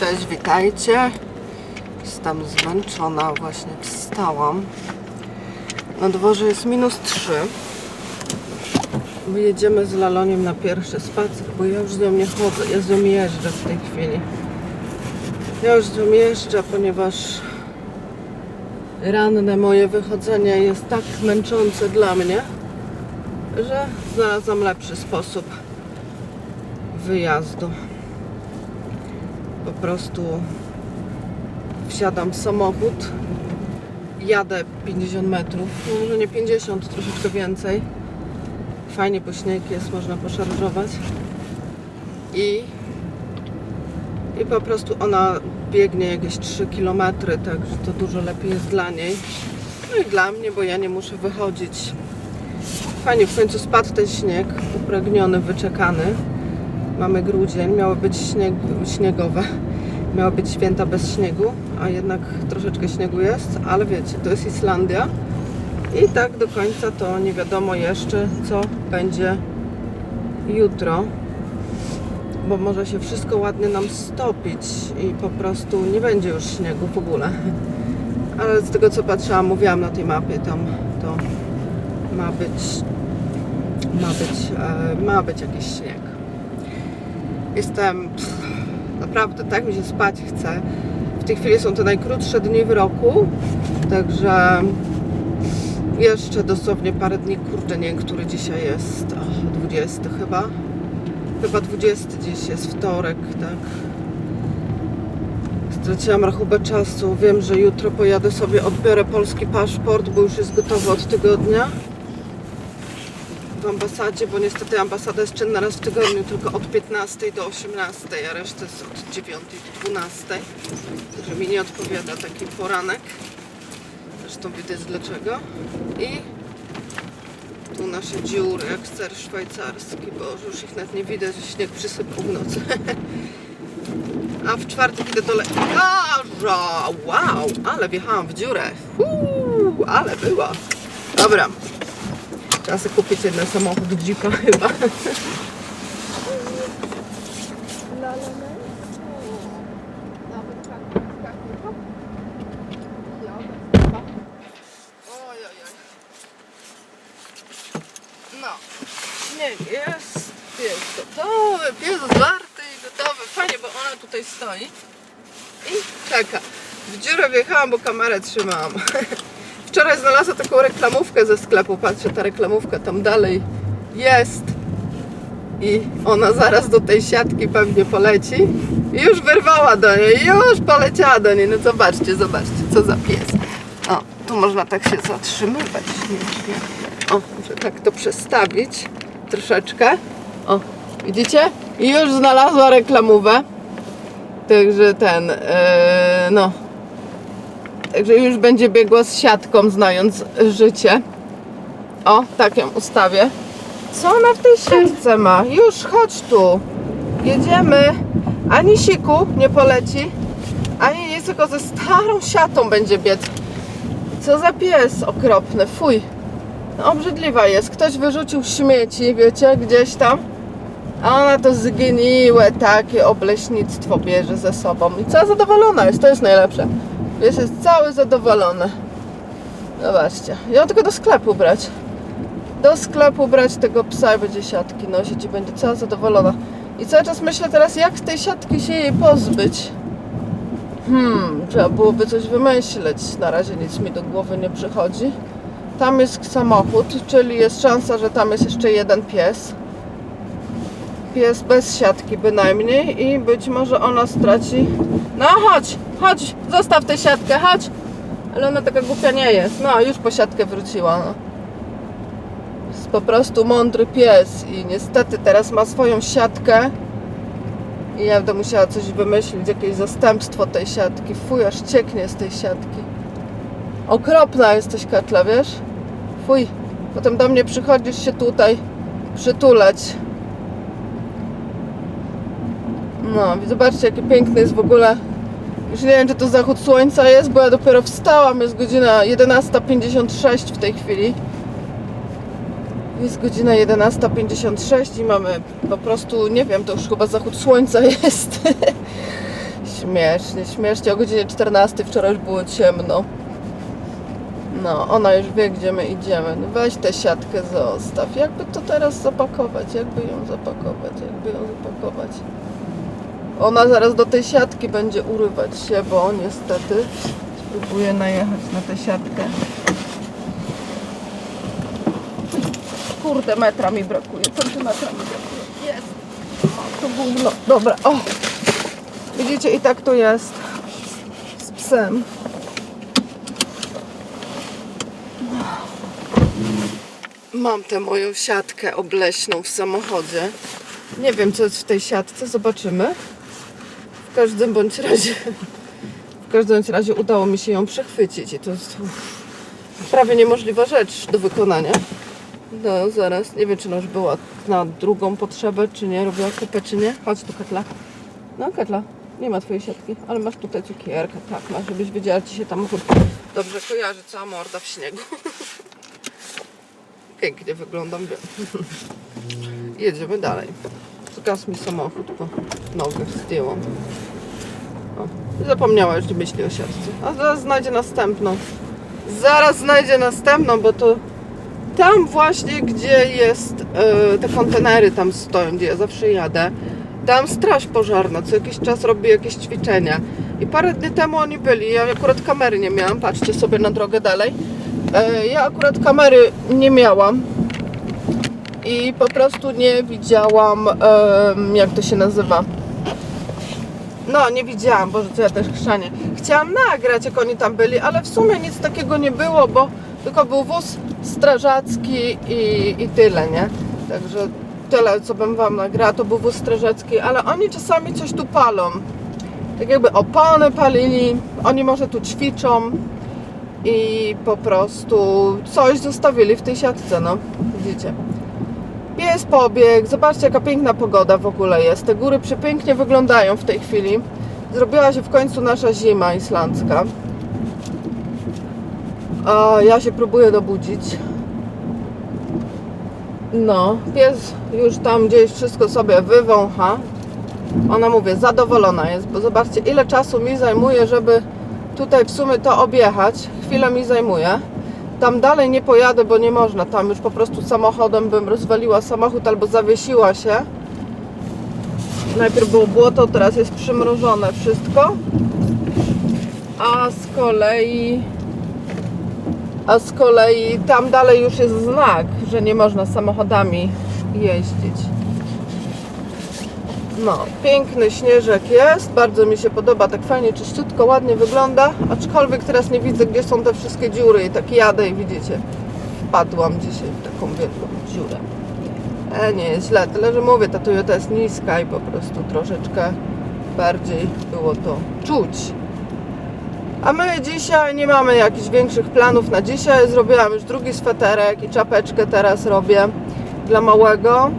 Cześć, witajcie. Jestem zmęczona, właśnie wstałam. Na dworze jest minus 3. My jedziemy z Laloniem na pierwszy spacer, bo ja już z nią nie chodzę, ja z nią jeżdżę w tej chwili. Ja już z nią jeżdżę, ponieważ ranne moje wychodzenie jest tak męczące dla mnie, że znalazłam lepszy sposób wyjazdu. Po prostu wsiadam w samochód, jadę 50 metrów, no może nie 50, troszeczkę więcej. Fajnie, bo śnieg jest, można poszarżować. I, I po prostu ona biegnie jakieś 3 km, także to dużo lepiej jest dla niej. No i dla mnie, bo ja nie muszę wychodzić. Fajnie, w końcu spadł ten śnieg, upragniony, wyczekany. Mamy grudzień, miały być śnieg, śniegowe. Miały być święta bez śniegu, a jednak troszeczkę śniegu jest, ale wiecie, to jest Islandia. I tak do końca to nie wiadomo jeszcze, co będzie jutro, bo może się wszystko ładnie nam stopić i po prostu nie będzie już śniegu w ogóle. Ale z tego co patrzyłam, mówiłam na tej mapie, tam to ma być, ma być, e, ma być jakiś śnieg. Jestem pff, naprawdę, tak mi się spać chce. W tej chwili są to najkrótsze dni w roku, także jeszcze dosłownie parę dni, kurde, nie który dzisiaj jest, o, 20 chyba. Chyba 20 dziś jest wtorek, tak. Straciłam rachubę czasu. Wiem, że jutro pojadę sobie, odbiorę polski paszport, bo już jest gotowy od tygodnia w ambasadzie, bo niestety ambasada jest czynna raz w tygodniu, tylko od 15 do 18, a reszta jest od 9 do 12. Także mi nie odpowiada taki poranek. Zresztą widać dlaczego. I tu nasze dziury, jak ser szwajcarski. Boże, już ich nawet nie widać, że śnieg przysypał w nocy. A w czwartek idę do lekarza. Wow, ale wjechałam w dziurę. Uuu, ale była. Dobra, Trzeba sobie kupić jeden samochód Jeepa chyba. No, śnieg jest, pies gotowy, pies zwarty i gotowy. Fajnie, bo ona tutaj stoi i czeka. W dziurę wjechałam, bo kamerę trzymałam. Wczoraj znalazłam taką reklamówkę ze sklepu. Patrzę, ta reklamówka tam dalej jest. I ona zaraz do tej siatki pewnie poleci. I już wyrwała do niej, już poleciała do niej. No zobaczcie, zobaczcie, co za pies. O, tu można tak się zatrzymywać. O, muszę tak to przestawić troszeczkę. O, widzicie? I już znalazła reklamówę. Także ten, yy, no, Także już będzie biegła z siatką, znając życie. O, tak ją ustawię. Co ona w tej siatce ma? Już, chodź tu. Jedziemy. Ani siku nie poleci, ani nic, tylko ze starą siatą będzie biec. Co za pies okropny, fuj. No, obrzydliwa jest. Ktoś wyrzucił śmieci, wiecie, gdzieś tam. A ona to zgniłe takie obleśnictwo bierze ze sobą. I cała zadowolona jest, to jest najlepsze. Pies jest cały zadowolony. Zobaczcie. Ja tylko do sklepu brać. Do sklepu brać tego psa i będzie siatki nosić i będzie cała zadowolona. I cały czas myślę teraz, jak z tej siatki się jej pozbyć. Hmm, trzeba byłoby coś wymyśleć. Na razie nic mi do głowy nie przychodzi. Tam jest samochód, czyli jest szansa, że tam jest jeszcze jeden pies. Pies bez siatki bynajmniej i być może ona straci. No chodź, chodź, zostaw tę siatkę, chodź. Ale ona taka głupia nie jest. No, już po siatkę wróciła. No. Jest po prostu mądry pies i niestety teraz ma swoją siatkę. I ja będę musiała coś wymyślić, jakieś zastępstwo tej siatki. Fuj, aż cieknie z tej siatki. Okropna jesteś, Katla, wiesz? Fuj. Potem do mnie przychodzisz się tutaj przytulać. No, zobaczcie, jakie piękny jest w ogóle. Już nie wiem, czy to zachód słońca jest, bo ja dopiero wstałam. Jest godzina 11.56 w tej chwili. Jest godzina 11.56 i mamy po prostu, nie wiem, to już chyba zachód słońca jest. Śmiesznie, śmiesznie. O godzinie 14 wczoraj już było ciemno. No, ona już wie, gdzie my idziemy. No weź tę siatkę zostaw. Jakby to teraz zapakować? Jakby ją zapakować? Jakby ją zapakować? Ona zaraz do tej siatki będzie urywać się, bo niestety spróbuję najechać na tę siatkę. Kurde, metra mi brakuje, centymetra mi brakuje. Jest. O, to gówno. Dobra, o. Widzicie, i tak to jest z psem. Mam tę moją siatkę obleśną w samochodzie. Nie wiem, co jest w tej siatce, zobaczymy. W każdym bądź razie, w każdym razie udało mi się ją przechwycić i to jest uff, prawie niemożliwa rzecz do wykonania. No, zaraz. Nie wiem, czy ona już była na drugą potrzebę, czy nie. Robiła kupę, czy nie. Chodź tu, Ketla. No, Ketla. Nie ma twojej siatki, ale masz tutaj cukierkę. Tak, masz, żebyś wiedziała, czy się tam dobrze kojarzy cała morda w śniegu. Pięknie wyglądam, wiem. Jedziemy dalej. Zgasł mi samochód, bo nogę zdjęłam. O, zapomniała już, myśli o siatce. A zaraz znajdzie następną. Zaraz znajdzie następną, bo to tam właśnie, gdzie jest e, te kontenery tam stoją, gdzie ja zawsze jadę. Tam straż pożarna co jakiś czas robi jakieś ćwiczenia. I parę dni temu oni byli. Ja akurat kamery nie miałam. Patrzcie sobie na drogę dalej. E, ja akurat kamery nie miałam. I po prostu nie widziałam, em, jak to się nazywa. No, nie widziałam, Boże, co ja też chrzanie. Chciałam nagrać, jak oni tam byli, ale w sumie nic takiego nie było, bo tylko był wóz strażacki i, i tyle, nie? Także tyle, co bym Wam nagrała, to był wóz strażacki, ale oni czasami coś tu palą. Tak jakby opony palili, oni może tu ćwiczą i po prostu coś zostawili w tej siatce, no. Widzicie? Pies pobiegł, zobaczcie jaka piękna pogoda w ogóle jest. Te góry przepięknie wyglądają w tej chwili. Zrobiła się w końcu nasza zima islandzka. A ja się próbuję dobudzić. No, pies już tam gdzieś wszystko sobie wywącha. Ona mówię, zadowolona jest, bo zobaczcie ile czasu mi zajmuje, żeby tutaj w sumie to objechać. Chwilę mi zajmuje. Tam dalej nie pojadę, bo nie można. Tam już po prostu samochodem bym rozwaliła samochód albo zawiesiła się. Najpierw było błoto, teraz jest przymrożone wszystko. A z kolei a z kolei tam dalej już jest znak, że nie można samochodami jeździć. No, piękny śnieżek jest, bardzo mi się podoba, tak fajnie czyściutko, ładnie wygląda, aczkolwiek teraz nie widzę, gdzie są te wszystkie dziury i tak jadę i widzicie, wpadłam dzisiaj w taką wielką dziurę. E, nie jest źle, tyle że mówię, ta Toyota jest niska i po prostu troszeczkę bardziej było to czuć. A my dzisiaj nie mamy jakichś większych planów na dzisiaj. Zrobiłam już drugi sweterek i czapeczkę teraz robię dla małego.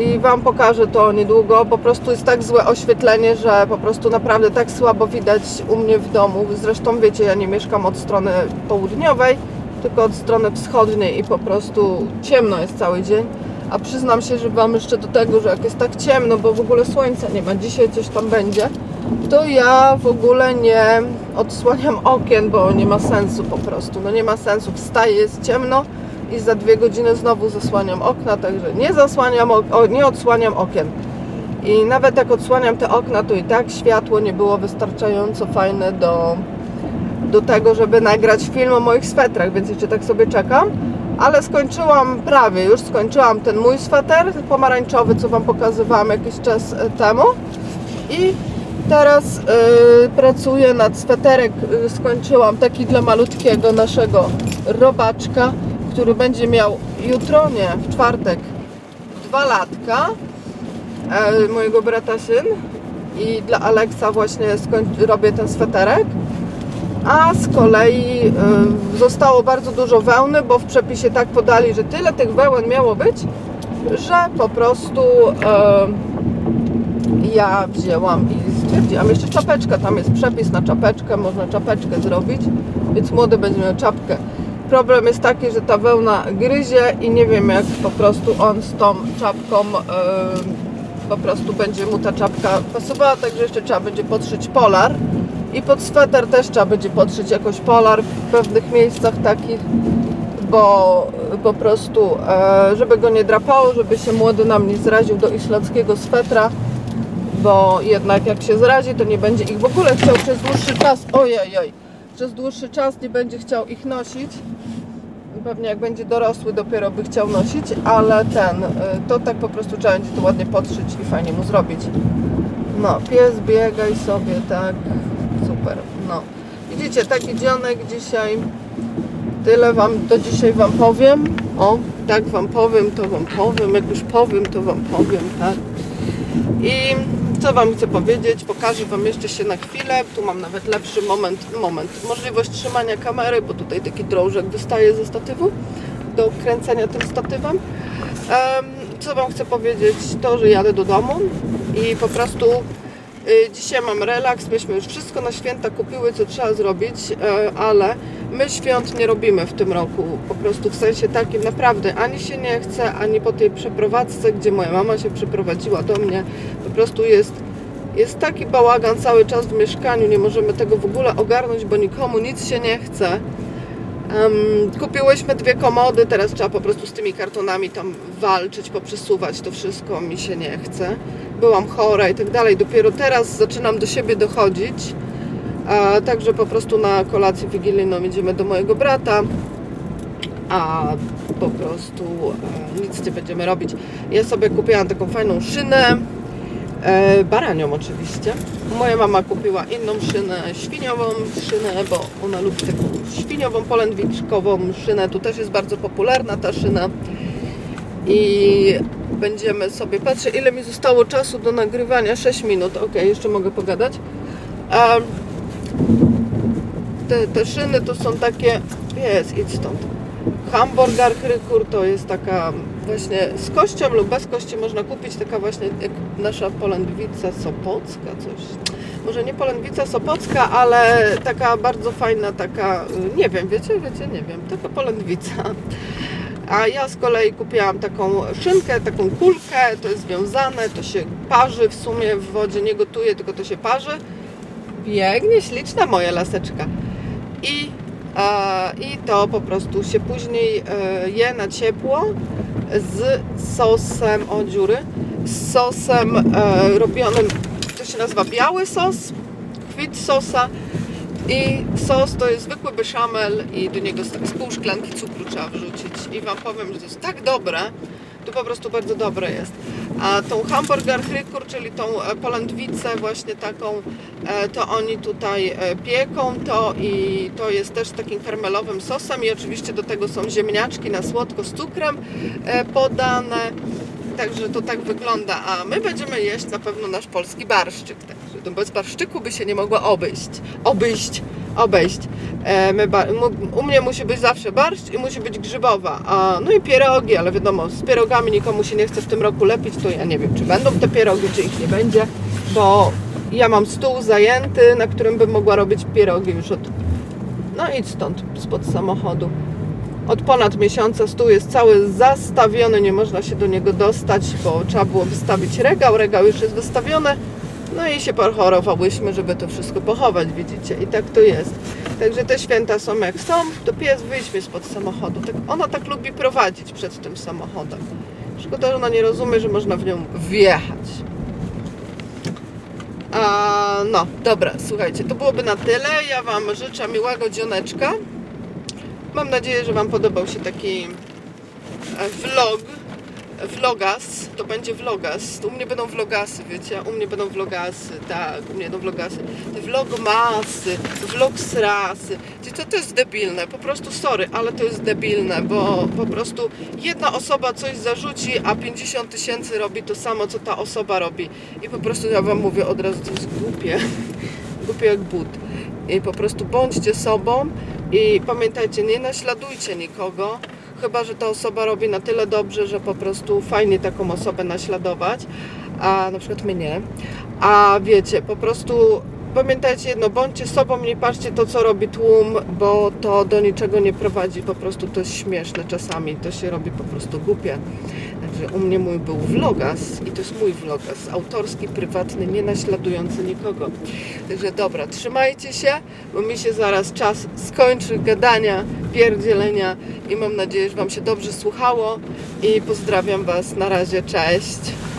I Wam pokażę to niedługo. Po prostu jest tak złe oświetlenie, że po prostu naprawdę tak słabo widać u mnie w domu. Zresztą wiecie, ja nie mieszkam od strony południowej, tylko od strony wschodniej i po prostu ciemno jest cały dzień. A przyznam się, że Wam jeszcze do tego, że jak jest tak ciemno, bo w ogóle słońca nie ma, dzisiaj coś tam będzie, to ja w ogóle nie odsłaniam okien, bo nie ma sensu po prostu. No nie ma sensu. Wstaję, jest ciemno i za dwie godziny znowu zasłaniam okna, także nie zasłaniam, o, nie odsłaniam okien. I nawet jak odsłaniam te okna, to i tak światło nie było wystarczająco fajne do, do tego, żeby nagrać film o moich swetrach, więc jeszcze tak sobie czekam. Ale skończyłam prawie, już skończyłam ten mój sweter pomarańczowy, co Wam pokazywałam jakiś czas e, temu. I teraz y, pracuję nad sweterek, y, skończyłam taki dla malutkiego naszego robaczka, który będzie miał jutro, nie, w czwartek, dwa latka, e, mojego brata syn. I dla Aleksa właśnie robię ten sweterek. A z kolei y, zostało bardzo dużo wełny, bo w przepisie tak podali, że tyle tych wełen miało być, że po prostu y, ja wzięłam i stwierdziłam, jeszcze czapeczka, tam jest przepis na czapeczkę, można czapeczkę zrobić, więc młody będzie miał czapkę. Problem jest taki, że ta wełna gryzie i nie wiem jak po prostu on z tą czapką y, po prostu będzie mu ta czapka pasowała, także jeszcze trzeba będzie podszyć polar. I pod sweter też trzeba będzie podszyć jakoś polar w pewnych miejscach takich, bo po prostu, e, żeby go nie drapało, żeby się młody nam nie zraził do islandzkiego swetra, bo jednak jak się zrazi, to nie będzie ich w ogóle chciał przez dłuższy czas, ojej, oj, przez dłuższy czas nie będzie chciał ich nosić. Pewnie jak będzie dorosły dopiero by chciał nosić, ale ten, y, to tak po prostu trzeba będzie to ładnie podszyć i fajnie mu zrobić. No, pies biegaj sobie, tak, super, no. Widzicie, taki dzionek dzisiaj, tyle wam, to dzisiaj wam powiem. O, tak wam powiem, to wam powiem, jak już powiem, to wam powiem, tak. I co Wam chcę powiedzieć, pokażę Wam jeszcze się na chwilę. Tu mam nawet lepszy moment, moment, możliwość trzymania kamery, bo tutaj taki drążek wystaje ze statywu do kręcenia tym statywem. Em, co Wam chcę powiedzieć, to, że jadę do domu i po prostu dzisiaj mam relaks. Myśmy już wszystko na święta kupiły, co trzeba zrobić, e, ale my świąt nie robimy w tym roku. Po prostu w sensie takim naprawdę ani się nie chce, ani po tej przeprowadzce, gdzie moja mama się przeprowadziła do mnie, po prostu jest, jest taki bałagan cały czas w mieszkaniu, nie możemy tego w ogóle ogarnąć, bo nikomu nic się nie chce. Em, kupiłyśmy dwie komody, teraz trzeba po prostu z tymi kartonami tam walczyć, poprzesuwać to wszystko, mi się nie chce. Byłam chora i tak dalej, dopiero teraz zaczynam do siebie dochodzić. Także po prostu na kolację wigilijną idziemy do mojego brata, a po prostu e, nic nie będziemy robić. Ja sobie kupiłam taką fajną szynę, e, baranią oczywiście. Moja mama kupiła inną szynę, świniową szynę, bo ona lubi taką świniową, polędwiczkową szynę. Tu też jest bardzo popularna ta szyna. I będziemy sobie, patrzę ile mi zostało czasu do nagrywania, 6 minut, ok, jeszcze mogę pogadać. Em, te, te szyny to są takie, jest, idź stąd. Hamburger Krykur to jest taka właśnie z kością lub bez kości można kupić taka właśnie jak nasza polędwica sopocka, coś. Może nie polędwica sopocka, ale taka bardzo fajna, taka, y, nie wiem, wiecie, wiecie, nie wiem, taka polędwica. A ja z kolei kupiłam taką szynkę, taką kulkę, to jest związane, to się parzy w sumie w wodzie, nie gotuje, tylko to się parzy. Pięknie, śliczna moja laseczka. I, e, I to po prostu się później e, je na ciepło z sosem, o dziury, z sosem e, robionym, to się nazywa biały sos, kwit sosa i sos to jest zwykły beszamel i do niego z, pół szklanki cukru trzeba wrzucić i Wam powiem, że to jest tak dobre, to po prostu bardzo dobre jest. A tą hamburger hrykur, czyli tą e, polędwicę właśnie taką, e, to oni tutaj e, pieką to i to jest też takim karmelowym sosem i oczywiście do tego są ziemniaczki na słodko z cukrem podane. Także to tak wygląda, a my będziemy jeść na pewno nasz polski barszczyk. To bez barszczyku by się nie mogło obejść. Obejść, obejść. E, my u mnie musi być zawsze barszcz i musi być grzybowa. A, no i pierogi, ale wiadomo, z pierogami nikomu się nie chce w tym roku lepić, to ja nie wiem, czy będą te pierogi, czy ich nie będzie, bo ja mam stół zajęty, na którym bym mogła robić pierogi już od... No idź stąd, spod samochodu. Od ponad miesiąca stół jest cały zastawiony, nie można się do niego dostać, bo trzeba było wystawić regał. Regał już jest wystawiony. No i się pochorowałyśmy, żeby to wszystko pochować, widzicie. I tak to jest. Także te święta są jak są, to pies wyjdźmy spod samochodu. Tak, ona tak lubi prowadzić przed tym samochodem. Szkoda, że ona nie rozumie, że można w nią wjechać. A, no, dobra, słuchajcie, to byłoby na tyle. Ja Wam życzę miłego dzioneczka. Mam nadzieję, że Wam podobał się taki e, vlog. Vlogas, to będzie vlogas. U mnie będą vlogasy, wiecie? U mnie będą vlogasy, tak, u mnie będą vlogasy. Te vlogmasy, vlogsrasy. Co to jest debilne? Po prostu sorry, ale to jest debilne, bo po prostu jedna osoba coś zarzuci, a 50 tysięcy robi to samo, co ta osoba robi. I po prostu ja Wam mówię od razu, to jest głupie. Głupie jak but. I po prostu bądźcie sobą i pamiętajcie, nie naśladujcie nikogo, chyba że ta osoba robi na tyle dobrze, że po prostu fajnie taką osobę naśladować, a na przykład mnie. A wiecie, po prostu pamiętajcie jedno, bądźcie sobą, nie patrzcie to, co robi tłum, bo to do niczego nie prowadzi, po prostu to jest śmieszne czasami, to się robi po prostu głupie. Także u mnie mój był vlogas i to jest mój vlogas, autorski, prywatny, nie naśladujący nikogo. Także dobra, trzymajcie się, bo mi się zaraz czas skończy gadania, pierdzielenia i mam nadzieję, że Wam się dobrze słuchało i pozdrawiam Was. Na razie, cześć!